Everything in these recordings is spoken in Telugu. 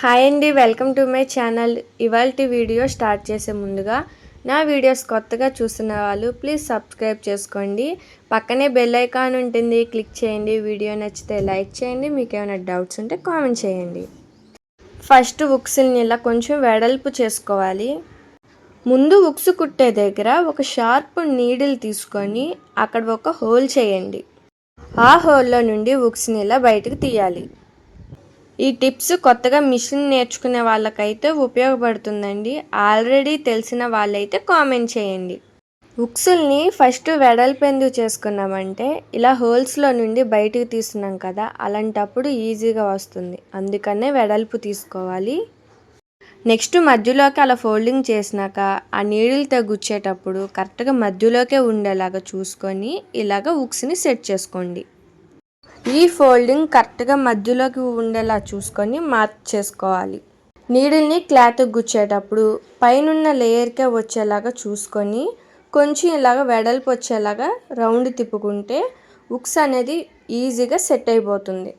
హాయ్ అండి వెల్కమ్ టు మై ఛానల్. ఇవాళ వీడియో స్టార్ట్ చేసే ముందుగా నా వీడియోస్ కొత్తగా చూస్తున్న వాళ్ళు ప్లీజ్ సబ్స్క్రైబ్ చేసుకోండి. పక్కనే బెల్ ఐకాన్ ఉంటుంది క్లిక్ చేయండి. వీడియో నచ్చితే లైక్ చేయండి మీకు ఏమైనా డౌట్స్ ఉంటే కామెంట్ చేయండి. ఫస్ట్ ఉక్స్ని ఇలా కొంచెం వెడల్పు చేసుకోవాలి. ముందు ఉక్స్ కుట్టే దగ్గర ఒక షార్ప్ నీడిల్ తీసుకొని అక్కడ ఒక హోల్ చేయండి. ఆ హోల్లో నుండి ఉక్స్ని ఇలా బయటకు తీయాలి. ఈ టిప్స్ కొత్తగా మిషన్ నేర్చుకునే వాళ్ళకైతే ఉపయోగపడుతుందండి. ఆల్రెడీ తెలిసిన వాళ్ళైతే కామెంట్ చేయండి. ఉక్సుల్ని ఫస్ట్ వెడల్పెందు చేసుకున్నామంటే ఇలా హోల్స్లో నుండి బయటకు తీస్తున్నాం కదా అలాంటప్పుడు ఈజీగా వస్తుంది. అందుకనే వెడల్పు తీసుకోవాలి. నెక్స్ట్ మధ్యలోకి అలా ఫోల్డింగ్ చేసినాక ఆ నీడిల్తో గుచ్చేటప్పుడు కరెక్ట్గా మధ్యలోకే ఉండేలాగా చూసుకొని ఇలాగ ఉక్స్ని సెట్ చేసుకోండి. ఈ ఫోల్డింగ్ కరెక్ట్గా మధ్యలోకి ఉండేలా చూసుకొని మార్క్ చేసుకోవాలి. నీడిల్ని క్లాత్ గుచ్చేటప్పుడు పైనున్న లేయర్కే వచ్చేలాగా చూసుకొని కొంచెం ఇలాగ వెడల్పు వచ్చేలాగా రౌండ్ తిప్పుకుంటే ఉక్స్ అనేది ఈజీగా సెట్ అయిపోతుంది.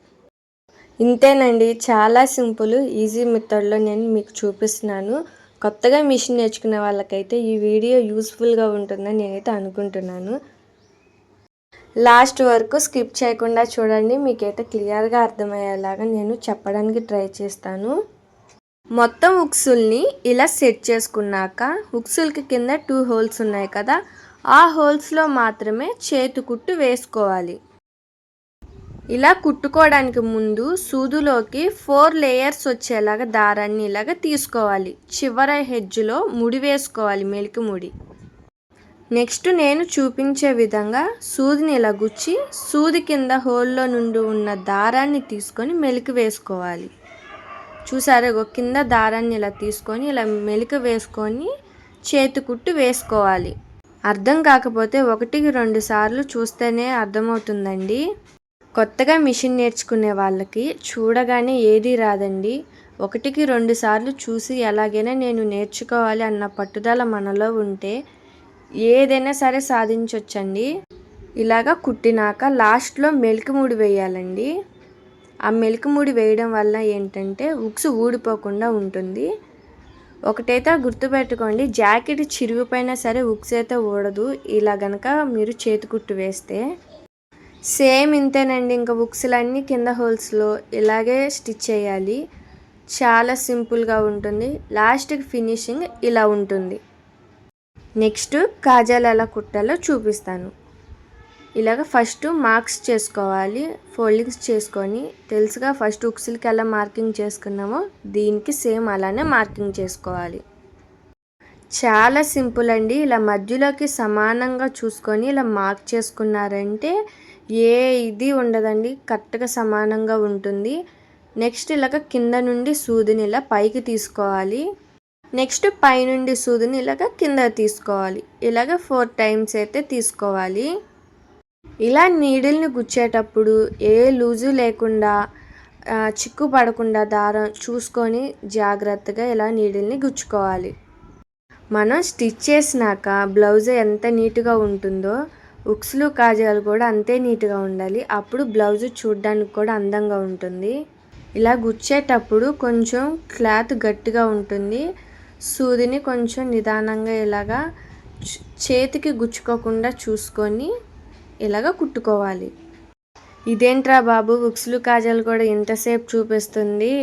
ఇంతేనండి. చాలా సింపుల్ ఈజీ మెథడ్లో నేను మీకు చూపిస్తున్నాను. కొత్తగా మిషన్ నేర్చుకునే వాళ్ళకైతే ఈ వీడియో యూస్ఫుల్గా ఉంటుందని నేనైతే అనుకుంటున్నాను. లాస్ట్ వరకు స్కిప్ చేయకుండా చూడండి. మీకైతే క్లియర్గా అర్థమయ్యేలాగా నేను చెప్పడానికి ట్రై చేస్తాను. మొత్తం ఉక్సుల్ని ఇలా సెట్ చేసుకున్నాక ఉక్సులకి కింద టూ హోల్స్ ఉన్నాయి కదా ఆ హోల్స్లో మాత్రమే చేతి కుట్టు వేసుకోవాలి. ఇలా కుట్టుకోవడానికి ముందు సూదులోకి ఫోర్ లేయర్స్ వచ్చేలాగా దారాన్ని ఇలాగ తీసుకోవాలి. చివర హెడ్జ్లో ముడి వేసుకోవాలి మెలికి ముడి. నెక్స్ట్ నేను చూపించే విధంగా సూదిని ఇలా గుచ్చి సూది కింద హోల్లో నుండి ఉన్న దారాన్ని తీసుకొని మెలికి వేసుకోవాలి. చూసారా కింద దారాన్ని ఇలా తీసుకొని ఇలా మెలిక వేసుకొని చేతి కుట్టు వేసుకోవాలి. అర్థం కాకపోతే ఒకటికి రెండు సార్లు చూస్తేనే అర్థమవుతుందండి. కొత్తగా మిషన్ నేర్చుకునే వాళ్ళకి చూడగానే ఏది రాదండి. ఒకటికి రెండు సార్లు చూసి ఎలాగైనా నేను నేర్చుకోవాలి అన్న పట్టుదల మనలో ఉంటే ఏదైనా సరే సాధించవచ్చండి ఇలాగ కుట్టినాక లాస్ట్లో మెలికి ముడి వేయాలండి. ఆ మెలికి ముడి వేయడం వల్ల ఏంటంటే ఉక్స్ ఊడిపోకుండా ఉంటుంది. ఒకటైతే గుర్తుపెట్టుకోండి జాకెట్ చిరిగిపోయినా సరే ఉక్స్ అయితే ఊడదు. ఇలా గనక మీరు చేతి కుట్టు వేస్తే. సేమ్ ఇంతేనండి ఇంకా ఉక్స్లన్నీ కింద హోల్స్లో ఇలాగే స్టిచ్ చేయాలి. చాలా సింపుల్గా ఉంటుంది. లాస్ట్కి ఫినిషింగ్ ఇలా ఉంటుంది. నెక్స్ట్ కాజాలు ఎలా కుట్టాలో చూపిస్తాను. ఇలాగ ఫస్ట్ మార్క్స్ చేసుకోవాలి ఫోల్డింగ్స్ చేసుకొని తెలుసుగా ఫస్ట్ ఉక్సులకి ఎలా మార్కింగ్ చేసుకున్నామో దీనికి సేమ్ అలానే మార్కింగ్ చేసుకోవాలి. చాలా సింపుల్ అండి. ఇలా మధ్యలోకి సమానంగా చూసుకొని ఇలా మార్క్ చేసుకున్నారంటే ఏ ఇది ఉండదండి. కరెక్ట్గా సమానంగా ఉంటుంది. నెక్స్ట్ ఇలాగ కింద నుండి సూదిని ఇలా పైకి తీసుకోవాలి. నెక్స్ట్ పైనుండి సూదిని ఇలాగ కింద తీసుకోవాలి. ఇలాగ ఫోర్ టైమ్స్ అయితే తీసుకోవాలి. ఇలా నీడిల్ని గుచ్చేటప్పుడు ఏ లూజు లేకుండా చిక్కు పడకుండా దారం చూసుకొని జాగ్రత్తగా ఇలా నీడిల్ని గుచ్చుకోవాలి. మనం స్టిచ్ చేసినాక బ్లౌజ్ ఎంత నీట్గా ఉంటుందో ఉక్స్లు కాజాలు కూడా అంతే నీట్గా ఉండాలి. అప్పుడు బ్లౌజ్ చూడడానికి కూడా అందంగా ఉంటుంది. ఇలా గుచ్చేటప్పుడు కొంచెం క్లాత్ గట్టిగా ఉంటుంది. సూదిని కొంచెం నిదానంగా ఇలాగా చేతికి గుచ్చుకోకుండా చూసుకొని ఇలాగ కుట్టుకోవాలి. ఇదేంట్రా బాబు బుక్స్లు కాజాలు కూడా ఇంతసేపు చూపిస్తుంది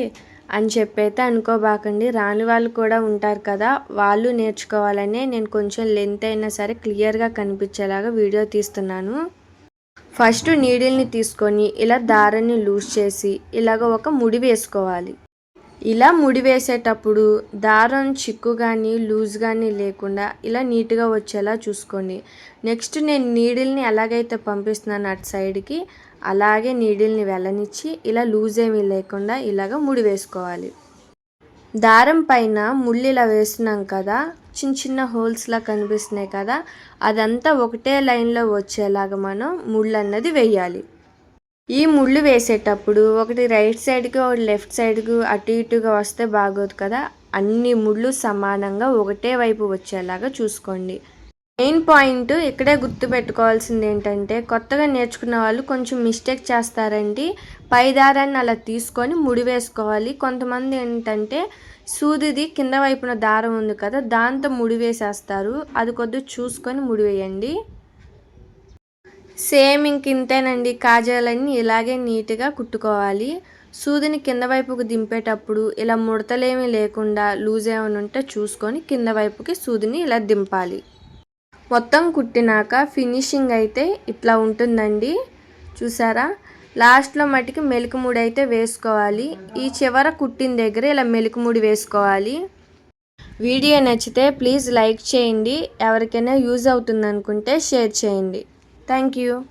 అని చెప్పైతే అనుకోబాకండి. రాని వాళ్ళు కూడా ఉంటారు కదా వాళ్ళు నేర్చుకోవాలనే నేను కొంచెం లెంత్ అయినా సరే క్లియర్గా కనిపించేలాగా వీడియో తీస్తున్నాను. ఫస్ట్ నీడిల్ని తీసుకొని ఇలా దారాన్ని లూజ్ చేసి ఇలాగ ఒక ముడి వేసుకోవాలి. ఇలా ముడి వేసేటప్పుడు దారం చిక్కు కానీ లూజ్ కానీ లేకుండా ఇలా నీట్గా వచ్చేలా చూసుకోండి. నెక్స్ట్ నేను నీడిల్ని ఎలాగైతే పంపిస్తున్నాను అటు సైడ్కి అలాగే నీడిల్ని వెళ్ళనిచ్చి ఇలా లూజ్ ఏమీ లేకుండా ఇలాగ ముడి వేసుకోవాలి దారం పైన ముళ్ళు ఇలా వేస్తున్నాం కదా చిన్న చిన్న హోల్స్లా కనిపిస్తున్నాయి కదా అదంతా ఒకటే లైన్లో వచ్చేలాగా మనం ముళ్ళు అన్నది వేయాలి. ఈ ముళ్ళు వేసేటప్పుడు ఒకటి రైట్ సైడ్కి ఒకటి లెఫ్ట్ సైడ్కి అటు ఇటుగా వస్తే బాగోదు కదా. అన్ని ముళ్ళు సమానంగా ఒకటే వైపు వచ్చేలాగా చూసుకోండి. మెయిన్ పాయింట్ ఇక్కడే గుర్తుపెట్టుకోవాల్సింది ఏంటంటే కొత్తగా నేర్చుకున్న వాళ్ళు కొంచెం మిస్టేక్ చేస్తారండి. పై దారాన్ని అలా తీసుకొని ముడి వేసుకోవాలి. కొంతమంది ఏంటంటే సూదిది కింద వైపున దారం ఉంది కదా దాంతో ముడి వేసేస్తారు. అది కొద్దిగా చూసుకొని ముడి వేయండి. సేమ్ ఇంక ఇంతేనండి. కాజాలన్నీ ఇలాగే నీట్గా కుట్టుకోవాలి. సూదిని కింద వైపుకు దింపేటప్పుడు ఇలా ముడతలేమీ లేకుండా లూజ్ ఏమైనా ఉంటే చూసుకొని కింద వైపుకి సూదిని ఇలా దింపాలి. మొత్తం కుట్టినాక ఫినిషింగ్ అయితే ఇట్లా ఉంటుందండి. చూసారా? లాస్ట్లో మటుకు మెలుకుముడి అయితే వేసుకోవాలి. ఈ చివర కుట్టిన దగ్గర ఇలా మెలుకుముడి వేసుకోవాలి. వీడియో నచ్చితే ప్లీజ్ లైక్ చేయండి. ఎవరికైనా యూజ్ అవుతుంది అనుకుంటే షేర్ చేయండి. Thank you.